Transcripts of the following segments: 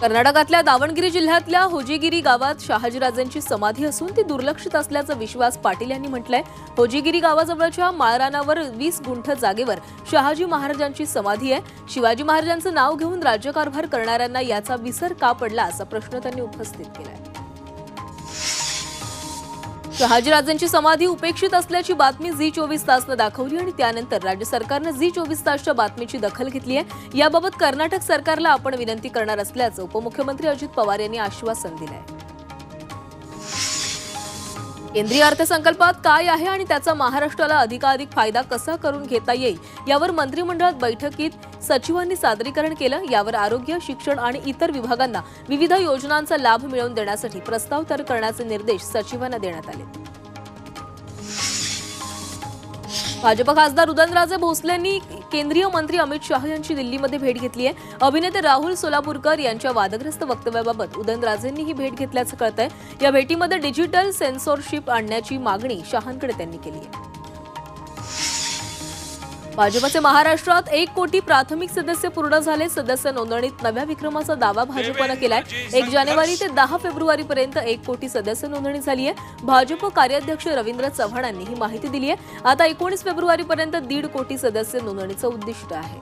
कर्नाटकातल्या दावणगिरी जिल्ह्यातल्या होजीगिरी गावात शहाजीराजेंची समाधी असून ती दुर्लक्षित असल्याचा विश्वास पाटील यांनी म्हटलंय. होजीगिरी गावाजवळच्या माळरानावर वीस गुंठ जागेवर शहाजी महाराजांची समाधी आहे. शिवाजी महाराजांचं नाव घेऊन राज्यकारभार करणाऱ्यांना याचा विसर का पडला असा प्रश्न त्यांनी उपस्थित केलाय. शहाजीराजांची समाधी उपेक्षित असल्याची बातमी झी चोवीस तासनं दाखवली आणि त्यानंतर राज्य सरकारनं झी चोवीस तासच्या बातमीची दखल घेतली आहे. याबाबत कर्नाटक सरकारला आपण विनंती करणार असल्याचं उपमुख्यमंत्री अजित पवार यांनी आश्वासन आहे केंद्रीय अर्थसंकल्पात काय आहे आणि त्याचा महाराष्ट्राला अधिकाधिक फायदा कसा करून घेता येईल यावर मंत्रिमंडळात बैठकीत सचिवांनी सादरीकरण केलं. यावर आरोग्य शिक्षण आणि इतर विभागांना विविध योजनांचा लाभ मिळवून देण्यासाठी प्रस्ताव तयार करण्याचे निर्देश सचिवांना देण्यात आले. भाजप खासदार उदयनराजे भोसलेंनी केंद्रीय मंत्री अमित शाह यांची दिल्लीमध्ये भेट घेतली आहे अभिनेते राहुल सोलापूरकर यांच्या वादग्रस्त वक्तव्याबाबत उदयनराजेंनी ही भेट घेतल्याचं कळतंय. या भेटीमध्ये डिजिटल सेन्सॉरशिप आणण्याची मागणी शहांकडे त्यांनी केली आहे भाजपचे महाराष्ट्रात एक कोटी प्राथमिक सदस्य पूर्ण झाले. सदस्य नोंदणीत नव्या विक्रमाचा दावा भाजपनं केलाय. एक जानेवारी ते दहा फेब्रुवारी पर्यंत एक कोटी सदस्य नोंदणी झाली आहे भाजप कार्याध्यक्ष रवींद्र चव्हाणांनी ही माहिती दिली आहे आता एकोणीस फेब्रुवारी पर्यंत दीड कोटी सदस्य नोंदणीचं उद्दिष्ट आहे.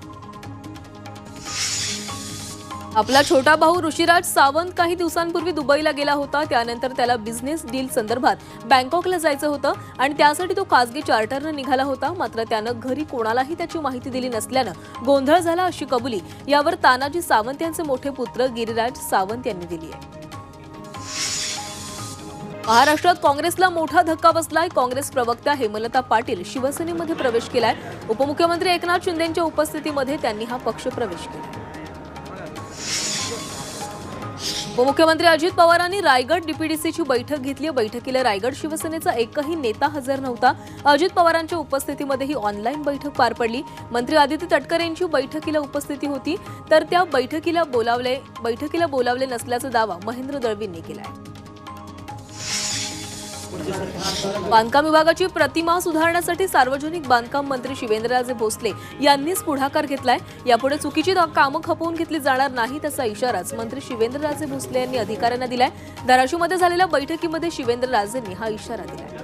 आपला छोटा भाऊ ऋषिराज सावंत काही दिवसांपूर्वी दुबईला गेला होता. त्यानंतर त्याला बिझनेस डील संदर्भात बँकॉकला जायचं होतं आणि त्यासाठी तो खासगी चार्टरनं निघाला होता. मात्र त्यानं घरी कोणालाही त्याची माहिती दिली नसल्यानं गोंधळ झाला अशी कबुली यावर तानाजी सावंत यांचे मोठे पुत्र गिरिराज सावंत यांनी दिली आहे. महाराष्ट्रात काँग्रेसला मोठा धक्का बसलाय. काँग्रेस प्रवक्त्या हेमलता पाटील शिवसेनेमध्ये प्रवेश केलाय. उपमुख्यमंत्री एकनाथ शिंदेच्या उपस्थितीमध्ये त्यांनी हा पक्ष प्रवेश केला. उपमुख्यमंत्री अजित पवारांनी रायगड डीपीडीसीची बैठक घेतली. बैठकीला रायगड शिवसेनेचा एकही नेता हजर नव्हता. अजित पवारांच्या उपस्थितीमध्ये ही ऑनलाईन बैठक पार पडली. मंत्री आदित्य तटकरे यांची बैठकीला उपस्थिती होती. तर त्या बैठकीला बोलावले बैठकीला बोलावले नसल्याचा दावा महेंद्र दळवींनी केला आहे बांधकाम विभागाची प्रतिमा सुधारण्यासाठी सार्वजनिक बांधकाम मंत्री शिवेंद्रराजे भोसले यांनीच पुढाकार घेतलाय. यापुढे चुकीची कामं खपवून घेतली जाणार नाहीत असा इशाराच मंत्री शिवेंद्रराजे भोसले यांनी अधिकाऱ्यांना दिलाय. धाराशिवमध्ये झालेल्या बैठकीमध्ये शिवेंद्रराजेंनी हा इशारा दिलाय.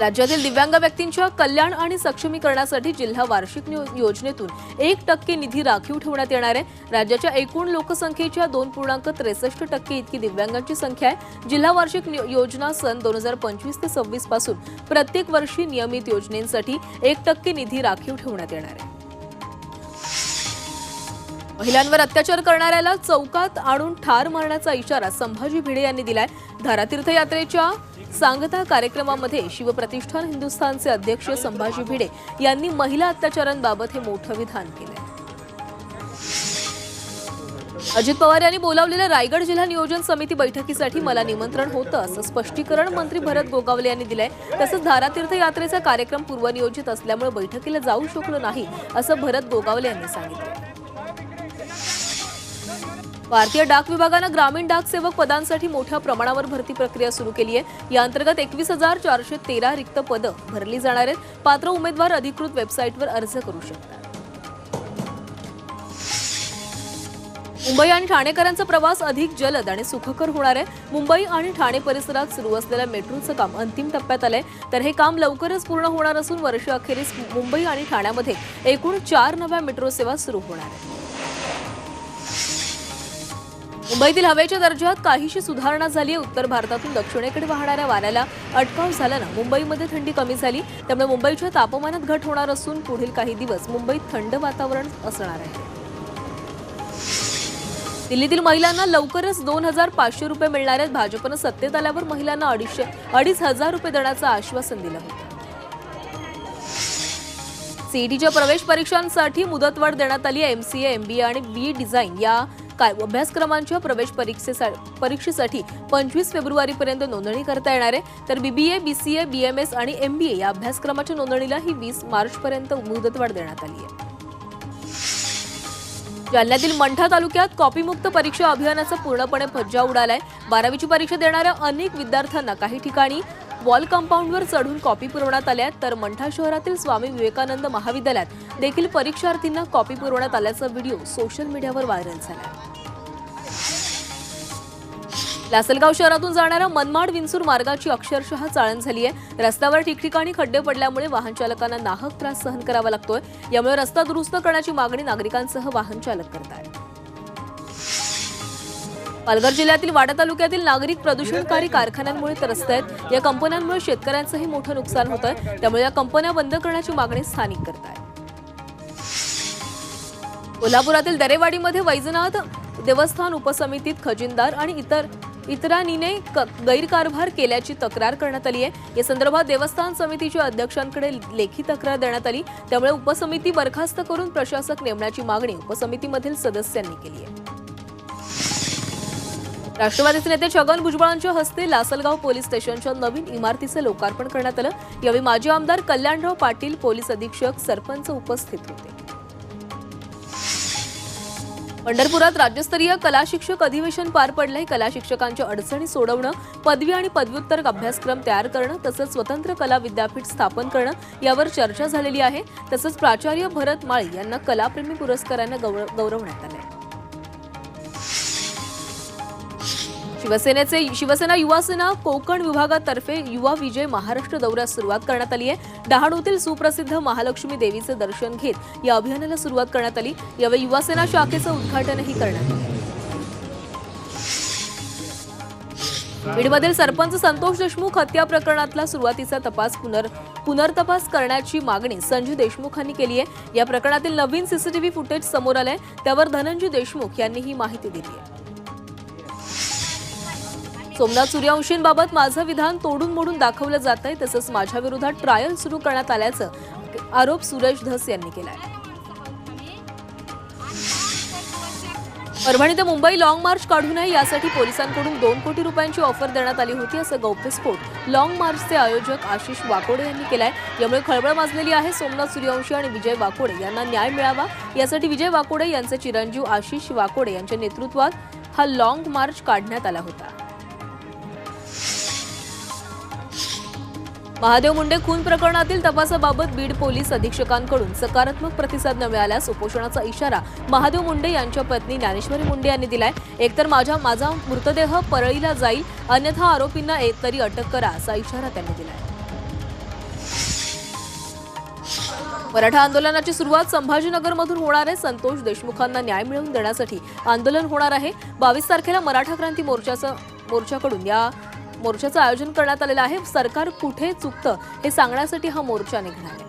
राज्यातील दिव्यांग व्यक्तींच्या कल्याण आणि सक्षमीकरणासाठी जिल्हा वार्षिक योजनेतून एक टक्के निधी राखीव ठेवण्यात येणार आहे. राज्याच्या एकूण लोकसंख्येच्या दोन पूर्णांक त्रेसष्ट टक्के इतकी दिव्यांगांची संख्या आहे. जिल्हा वार्षिक योजना सन दोन हजार पंचवीस ते सव्वीसपासून प्रत्येक वर्षी नियमित योजनेसाठी एक टक्के निधी राखीव ठेवण्यात येणार आहे. महिलांवर अत्याचार करणाऱ्याला चौकात आणून ठार मारण्याचा इशारा संभाजी भिडे यांनी दिलाय. धारातीर्थ यात्रेच्या सांगता कार्यक्रमामध्ये शिवप्रतिष्ठान हिंदुस्थानचे अध्यक्ष संभाजी भिडे यांनी महिला अत्याचारांबाबत हे मोठं विधान केलंय. अजित पवार यांनी बोलावलेल्या रायगड जिल्हा नियोजन समिती बैठकीसाठी मला निमंत्रण होतं असं स्पष्टीकरण मंत्री भरत गोगावले यांनी दिलंय. तसंच धारातीर्थ यात्रेचा कार्यक्रम पूर्वनियोजित असल्यामुळे बैठकीला जाऊ शकलो नाही असं भरत गोगावले यांनी सांगितलं. भारतीय डाक विभागानं ग्रामीण डाक सेवक पदांसाठी मोठ्या प्रमाणावर भरती प्रक्रिया सुरू केली आहे. या अंतर्गत एकवीस हजार चारशे तेरा रिक्त पदं भरली जाणार आहेत. पात्र उमेदवार अधिकृत वेबसाईटवर अर्ज करू शकतात. मुंबई आणि ठाणेकरांचा प्रवास अधिक जलद आणि सुखकर होणार आहे. मुंबई आणि ठाणे परिसरात सुरू असलेल्या मेट्रोचं काम अंतिम टप्प्यात आलंय. तर हे काम लवकरच पूर्ण होणार असून वर्षअखेरीस मुंबई आणि ठाण्यामध्ये एकूण चार नव्या मेट्रो सेवा सुरू होणार आहेत. मुंबईतील हवेच्या दर्जात काहीशी सुधारणा झाली आहे उत्तर भारतातून दक्षिणेकडे वाहणाऱ्या वाऱ्याला अटकाव झाल्यानं मुंबईमध्ये थंडी कमी झाली त्यामुळे मुंबईच्या तापमानात घट होणार असून पुढील काही दिवस मुंबईत थंड वातावरण असणार आहे. दिल्लीतील महिलांना लवकरच दोन हजार पाचशे रुपये मिळणार आहेत. भाजपनं सत्तेत आल्यावर महिलांना अडीचशे अडीच हजार रुपये देण्याचं आश्वासन दिलं होतं. सीईटीच्या प्रवेश परीक्षांसाठी मुदतवाढ देण्यात आली एमसीए एमबीए आणि बी डिझाईन या काय? अभ्यासक्रमांच्या प्रवेश परीक्षेसाठी पंचवीस फेब्रुवारीपर्यंत नोंदणी करता येणार आहे. तर बीबीए बीसीए बीएमएस आणि एमबीए या अभ्यासक्रमाच्या नोंदणीला ही वीस मार्चपर्यंत मुदतवाढ देण्यात आली आहे. जालन्यातील मंठा तालुक्यात कॉपीमुक्त परीक्षा अभियानाचा पूर्णपणे फज्जा उडालाय. बारावीची परीक्षा देणाऱ्या अनेक विद्यार्थ्यांना काही ठिकाणी वॉल कंपाऊंडवर चढून कॉपी पुरवण्यात आल्या तर मंठा शहरातील स्वामी विवेकानंद महाविद्यालयात देखील परीक्षार्थींना कॉपी पुरवण्यात आल्याचा व्हिडिओ सोशल मीडियावर व्हायरल झाला लासलगाव शहरातून जाणाऱ्या मनमाड विंचूर मार्गाची अक्षरशः चाळण झाली आहे. रस्त्यावर ठिकठिकाणी खड्डे पडल्यामुळे वाहन चालकांना नाहक त्रास सहन करावा लागतोय. यामुळे रस्ता दुरुस्त करण्याची मागणी नागरिकांसह वाहन चालक करत आहेत पालघर जिल्ह्यातील वाडा तालुक्यातील नागरिक प्रदूषणकारी कारखान्यांमुळे त्रस्त आहेत. या कंपन्यांमुळे शेतकऱ्यांचंही मोठं नुकसान होत आहे त्यामुळे या कंपन्या बंद करण्याची मागणी स्थानिक करत आहेत कोल्हापुरातील दरेवाडीमध्ये वैजनाथ देवस्थान उपसमितीत खजिनदार आणि इतर इतरांनीने क- गैरकारभार केल्याची तक्रार करण्यात आली आहे. या संदर्भात देवस्थान समितीच्या अध्यक्षांकडे लेखी तक्रार देण्यात आली. त्यामुळे उपसमिती बरखास्त करून प्रशासक नेमण्याची मागणी उपसमितीमधील सदस्यांनी केली आहे. राष्ट्रवादीचे नेते छगन भुजबळांच्या हस्ते लासलगाव पोलीस स्टेशनच्या नवीन इमारतीचे लोकार्पण करण्यात आलं. यावेळी माजी आमदार कल्याणराव पाटील पोलीस अधीक्षक सरपंच उपस्थित होते. पंढरपुरात राज्यस्तरीय कला शिक्षक अधिवेशन पार पडलंय. कला शिक्षकांच्या अडचणी सोडवणं पदवी आणि पदव्युत्तर अभ्यासक्रम तयार करणं तसंच स्वतंत्र कला विद्यापीठ स्थापन करणं यावर चर्चा झालेली आहे. तसंच प्राचार्य भरत माळी यांना कलाप्रेमी पुरस्कारानं गौरव- गौरवण्यात आलंय. शिवसेनेचे शिवसेना युवासेना कोकण विभागातर्फे युवा विजय महाराष्ट्र दौऱ्यास सुरुवात करण्यात आली आहे. डहाणूतील सुप्रसिद्ध महालक्ष्मी देवीचे दर्शन घेत या अभियानाला सुरुवात करण्यात आली. यावेळी युवासेना शाखेचं उद्घाटनही करण्यात आलं. बीडमधील सरपंच संतोष देशमुख हत्या प्रकरणातला सुरुवातीचा तपास पुनर पुनर्तपास करण्याची मागणी संजू देशमुख यांनी केली आहे. या प्रकरणातील नवीन सीसीटीव्ही फुटेज समोर आलंय. त्यावर धनंजय देशमुख यांनी ही माहिती दिली आहे. सोमनाथ सूर्यवंशींबाबत माझं विधान तोडून मोडून दाखवलं जात आहे तसंच माझ्या विरोधात ट्रायल सुरू करण्यात आल्याचं आरोप सुरेश धस यांनी केलाय. परभणी ते मुंबई लॉंग मार्च काढू नये यासाठी पोलिसांकडून दोन कोटी रुपयांची ऑफर देण्यात आली होती असं गौप्यस्फोट लॉंग मार्चचे आयोजक आशिष वाकोडे यांनी केलाय. यामुळे खळबळ माजलेली आहे सोमनाथ सूर्यवंशी आणि विजय वाकोडे. यांना न्याय मिळावा. यासाठी विजय वाकोडे यांचे चिरंजीव आशिष वाकोडे यांच्या नेतृत्वात हा लॉंग मार्च काढण्यात आला होता. महादेव मुंडे खून प्रकरणातील तपासाबाबत बीड पोलीस अधीक्षकांकडून सकारात्मक प्रतिसाद न मिळाल्यास उपोषणाचा इशारा महादेव मुंडे यांच्या पत्नी ज्ञानेश्वरी मुंडे यांनी दिलाय. एकतर माझ्या माझा मृतदेह परळीला जाईल अन्यथा आरोपींना एक तरी अटक करा असा इशारा त्यांनी दिलाय. मराठा आंदोलनाची सुरुवात संभाजीनगरमधून होणार आहे. संतोष देशमुखांना न्याय मिळवून देण्यासाठी आंदोलन होणार आहे. बावीस तारखेला मराठा क्रांती मोर्चाचं मोर्चाकडून या मोर्चाचं आयोजन करण्यात आलेलं आहे. सरकार कुठे चुकतं हे सांगण्यासाठी हा मोर्चा निघणार आहे.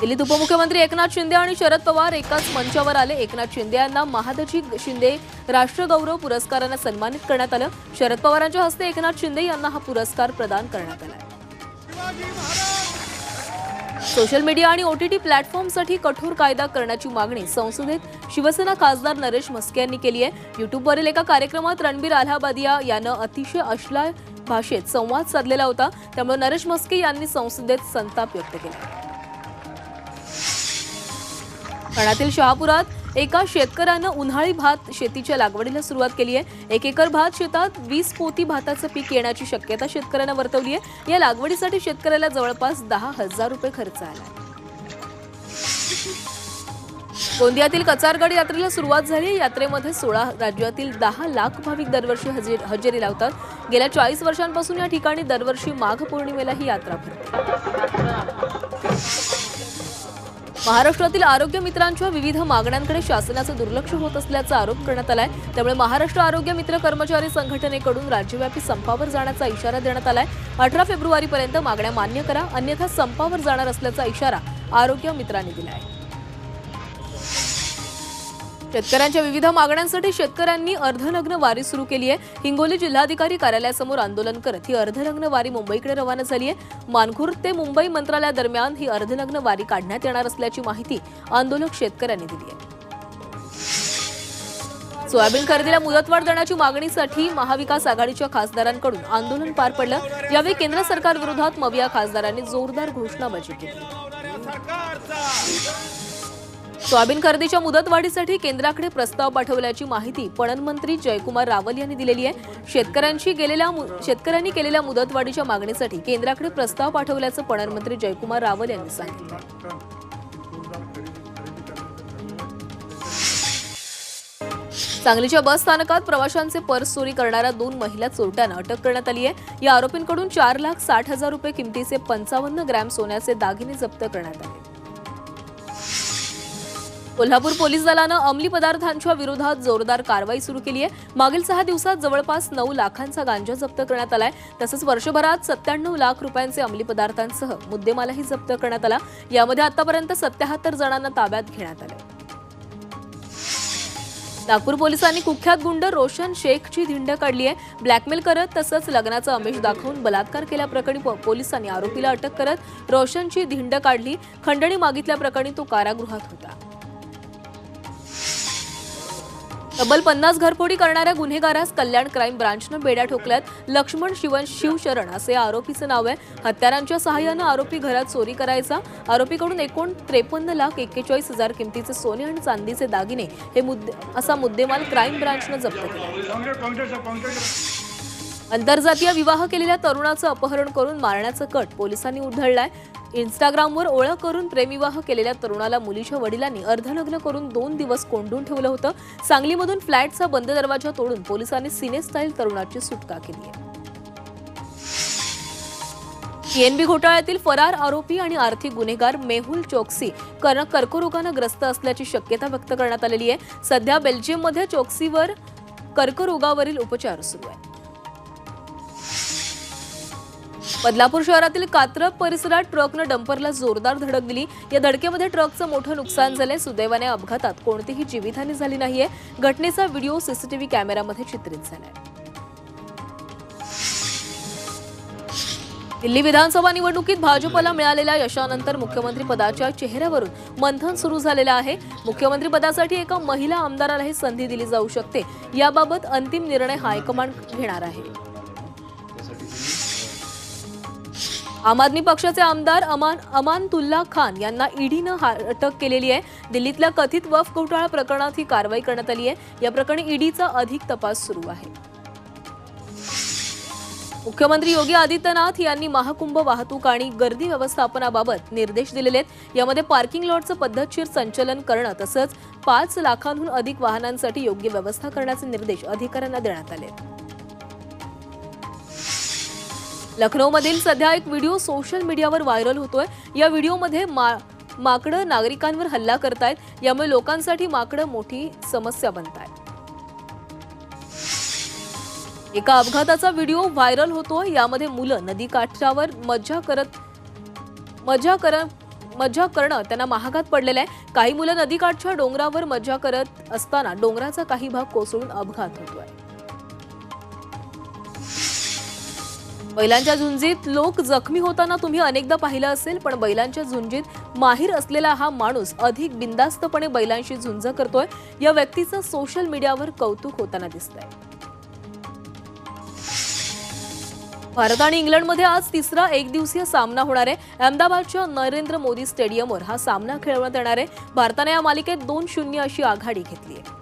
दिल्लीत उपमुख्यमंत्री एकनाथ शिंदे आणि शरद पवार एकाच मंचावर आले. एकनाथ शिंदे यांना महादजी शिंदे राष्ट्रगौरव पुरस्कारानं सन्मानित करण्यात आलं. शरद पवारांच्या हस्ते एकनाथ शिंदे यांना हा पुरस्कार प्रदान करण्यात आला सोशल मीडिया आणि ओटीटी प्लॅटफॉर्मसाठी कठोर कायदा करण्याची मागणी संसदेत शिवसेना खासदार नरेश म्हस्के यांनी केली आहे. युट्यूबवरील एका कार्यक्रमात रणबीर अलाहाबादिया यानं अतिशय अश्लाय भाषेत संवाद साधलेला होता. त्यामुळे नरेश म्हस्के यांनी संसदेत संताप व्यक्त केला. ठाण्यातील शहापुरात एका शेतकऱ्यानं उन्हाळी भात शेतीच्या लागवडीला सुरुवात केली आहे. एक एकर भात शेतात वीस पोती भाताचं पीक येण्याची शक्यता शेतकऱ्यांना वर्तवली आहे. या लागवडीसाठी शेतकऱ्याला जवळपास दहा हजार रुपये खर्च आला गोंदियातील कचारगड यात्रेला सुरुवात झाली यात्रेमध्ये सोळा राज्यातील दहा लाख भाविक दरवर्षी हजेरी लावतात. गेल्या चाळीस वर्षांपासून या ठिकाणी दरवर्षी माघ पौर्णिमेला ही यात्रा भरते. महाराष्ट्रातील आरोग्य मित्रांच्या विविध मागण्यांकडे शासनाचं दुर्लक्ष होत असल्याचा आरोप करण्यात आलाय. त्यामुळे महाराष्ट्र आरोग्य मित्र कर्मचारी संघटनेकडून राज्यव्यापी संपावर जाण्याचा इशारा देण्यात आलाय. अठरा फेब्रुवारीपर्यंत मागण्या मान्य करा अन्यथा संपावर जाणार असल्याचा इशारा आरोग्य मित्रांनी आहे शेतकऱ्यांच्या विविध मागण्यांसाठी शेतकऱ्यांनी अर्धनग्न वारी सुरू केली आहे. हिंगोली जिल्हाधिकारी कार्यालयासमोर आंदोलन करत ही अर्धनग्न वारी मुंबईकडे रवाना झाली आहे. मानखुर ते मुंबई मंत्रालयादरम्यान ही अर्धनग्न वारी काढण्यात येणार असल्याची माहिती आंदोलक शेतकऱ्यांनी दिली आहे. सोयाबीन खरेदीला मुदतवाढ देण्याची मागणीसाठी महाविकास आघाडीच्या खासदारांकडून आंदोलन पार पडलं. यावेळी केंद्र सरकार विरोधात मविया खासदारांनी जोरदार घोषणाबाजी केली. सोयाबीन खरेदीच्या मुदतवाढीसाठी केंद्राकडे प्रस्ताव पाठवल्याची माहिती पणन मंत्री जयकुमार रावल यांनी दिलेली आहे. शेतकऱ्यांशी गेलेल्या शेतकऱ्यांनी केलेल्या मुदतवाढीच्या मागणीसाठी केंद्राकडे प्रस्ताव पाठवल्याचं पणन मंत्री जयकुमार रावल यांनी सांगितलं. सांगलीच्या बस स्थानकात प्रवाशांचे पर्स चोरी करणाऱ्या दोन महिला चोरट्यांना अटक करण्यात आली आहे. या आरोपींकडून चार लाख साठ हजार रुपये किमतीचे पंचावन्न ग्रॅम सोन्याचे दागिने जप्त करण्यात आले. कोल्हापूर पोलीस दलानं अंमली पदार्थांच्या विरोधात जोरदार कारवाई सुरू केली आहे मागील सहा दिवसात जवळपास नऊ लाखांचा गांजा जप्त करण्यात आलाय. तसंच वर्षभरात सत्त्याण्णव लाख रुपयांचे अंमली पदार्थांसह मुद्देमालही जप्त करण्यात आला. यामध्ये आतापर्यंत सत्याहत्तर जणांना ताब्यात घेण्यात आलं नागपूर पोलिसांनी कुख्यात गुंड रोशन शेखची धिंड काढली आहे ब्लॅकमेल करत तसंच लग्नाचा अमिष दाखवून बलात्कार केल्याप्रकरणी पोलिसांनी आरोपीला अटक करत रोशनची धिंड काढली. खंडणी मागितल्याप्रकरणी तो कारागृहात होता. तब्बल पन्नास घरफोडी करणाऱ्या गुन्हेगारास कल्याण क्राईम ब्रांचनं बेड्या ठोकल्यात. लक्ष्मण शिवन शिवशरण असे या आरोपीचं नाव आहे. हत्यारांच्या सहाय्यानं आरोपी घरात चोरी करायचा. आरोपीकडून एकूण त्रेपन्न लाख एक्केचाळीस हजार किमतीचे सोने आणि चांदीचे दागिने हे मुद्दे असा मुद्देमाल क्राईम ब्रांचनं जप्त केला. आंतरजातीय विवाह केलेल्या तरुणाचं अपहरण करून मारण्याचं कट पोलिसांनी उधळलाय. इंस्टाग्रामवर ओळख करून प्रेमविवाह केलेल्या तरुणाला मुलीच्या वडिलांनी अर्धनग्न करून दोन दिवस कोंडून ठेवलं होतं. सांगलीमधून फ्लॅटचा बंद दरवाजा तोडून पोलिसांनी सिने स्टाईल तरुणाची सुटका केली आहे. पीएनबी घोटाळ्यातील फरार आरोपी आणि आर्थिक गुन्हेगार मेहुल चोक्सी कर्करोगानं ग्रस्त असल्याची शक्यता व्यक्त करण्यात आलेली आहे. सध्या बेल्जियममध्ये चोक्सीवर कर्करोगावरील उपचार सुरू आहेत. बदलापूर शहरातील कात्रप परिसरात ट्रकनं डंपरला जोरदार धडक दिली. या धडकेमध्ये ट्रकचं मोठं नुकसान झालंय. सुदैवाने अपघातात कोणतीही जीवितहानी झाली नाहीये. घटनेचा व्हिडिओ सीसीटीव्ही कॅमेऱ्यामध्ये चित्रित झालाय. दिल्ली विधानसभा निवडणुकीत भाजपला मिळालेल्या यशानंतर मुख्यमंत्री पदाच्या चेहऱ्यावरून मंथन सुरू झालेलं आहे. मुख्यमंत्री पदासाठी एका महिला आमदारालाही संधी दिली जाऊ शकते. याबाबत अंतिम निर्णय हायकमांड घेणार आहे. आम आदमी पक्षाचे आमदार अमान अमानतुल्ला खान यांना ईडीनं हा- अटक केलेली आहे. दिल्लीतल्या कथित वफ घोटाळा प्रकरणात ही कारवाई करण्यात आली आहे. या प्रकरणी ईडीचा अधिक तपास सुरू आहे. मुख्यमंत्री योगी आदित्यनाथ यांनी महाकुंभ वाहतूक आणि गर्दी व्यवस्थापनाबाबत निर्देश दिलेले आहेत. यामध्ये पार्किंग लॉटचं पद्धतशीर संचलन करणं तसंच पाच लाखांहून अधिक वाहनांसाठी योग्य व्यवस्था करण्याचे निर्देश अधिकाऱ्यांना देण्यात आले आहेत. लखनौमधील सध्या एक व्हिडिओ सोशल मीडियावर व्हायरल होतोय. या व्हिडिओमध्ये मा माकडं नागरिकांवर हल्ला करतायत. यामुळे लोकांसाठी माकडं मोठी समस्या बनत आहेत एका अपघाताचा व्हिडिओ व्हायरल होतोय. यामध्ये मुलं नदीकाठावर मज्जा करत मज्जा करत मज्जा करणं त्यांना महागात पडलेलं आहे. काही मुलं नदीकाठच्या डोंगरावर मज्जा करत असताना डोंगराचा काही भाग कोसळून अपघात होतोय. बैलांच्या झुंजीत लोक जखमी होताना तुम्ही अनेकदा पाहिलं असेल पण बैलांच्या झुंजीत माहीर असलेला हा माणूस अधिक बिंदास्तपणे बैलांशी झुंज करतोय. या व्यक्तीचं सोशल मीडियावर कौतुक होताना दिसतंय. भारत आणि इंग्लंडमध्ये आज तिसरा एकदिवसीय सामना होणार आहे. अहमदाबादच्या नरेंद्र मोदी स्टेडियमवर हा सामना खेळवण्यात येणार आहे. भारताने या मालिकेत दोन शून्य अशी आघाडी घेतली आहे.